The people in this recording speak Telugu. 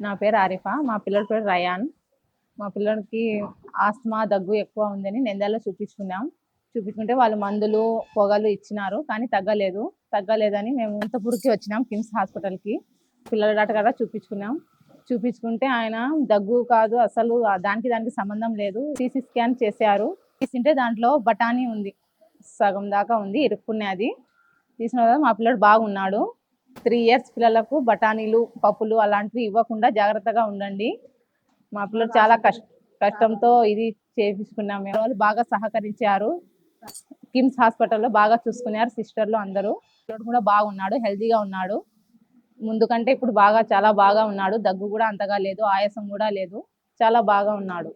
నా పేరు ఆరిఫా. మా పిల్లల పేరు రయాన్. మా పిల్లడికి ఆస్తమా దగ్గు ఎక్కువ ఉందని నెందాలో చూపించుకున్నాం. చూపించుకుంటే వాళ్ళు మందులు పొగలు ఇచ్చినారు కానీ తగ్గలేదు. తగ్గలేదని మేము అనంతపూర్కి వచ్చినాం కిమ్స్ హాస్పిటల్కి. పిల్లల డాక్టర్ కదా చూపించుకున్నాం. చూపించుకుంటే ఆయన దగ్గు కాదు అసలు దానికి దానికి సంబంధం లేదు. సీసీ స్కాన్ చేశారు. తీసింటే దాంట్లో బఠానీ ఉంది. సగం దాకా ఉంది ఇరుక్కున్నది. తీసిన తర్వాత మా పిల్లడు బాగున్నాడు. త్రీ ఇయర్స్ పిల్లలకు బఠానీలు పప్పులు అలాంటివి ఇవ్వకుండా జాగ్రత్తగా ఉండండి. మా పిల్లలు చాలా కష్ట కష్టంతో ఇది చేపించుకున్నాం. మేము వాళ్ళు బాగా సహకరించారు. కిమ్స్ హాస్పిటల్లో బాగా చూసుకున్నారు సిస్టర్లు అందరూ. పిల్లడు కూడా బాగున్నాడు హెల్తీగా ఉన్నాడు. ముందు కంటే ఇప్పుడు బాగా చాలా బాగా ఉన్నాడు. దగ్గు కూడా అంతగా లేదు ఆయాసం కూడా లేదు. చాలా బాగా ఉన్నాడు.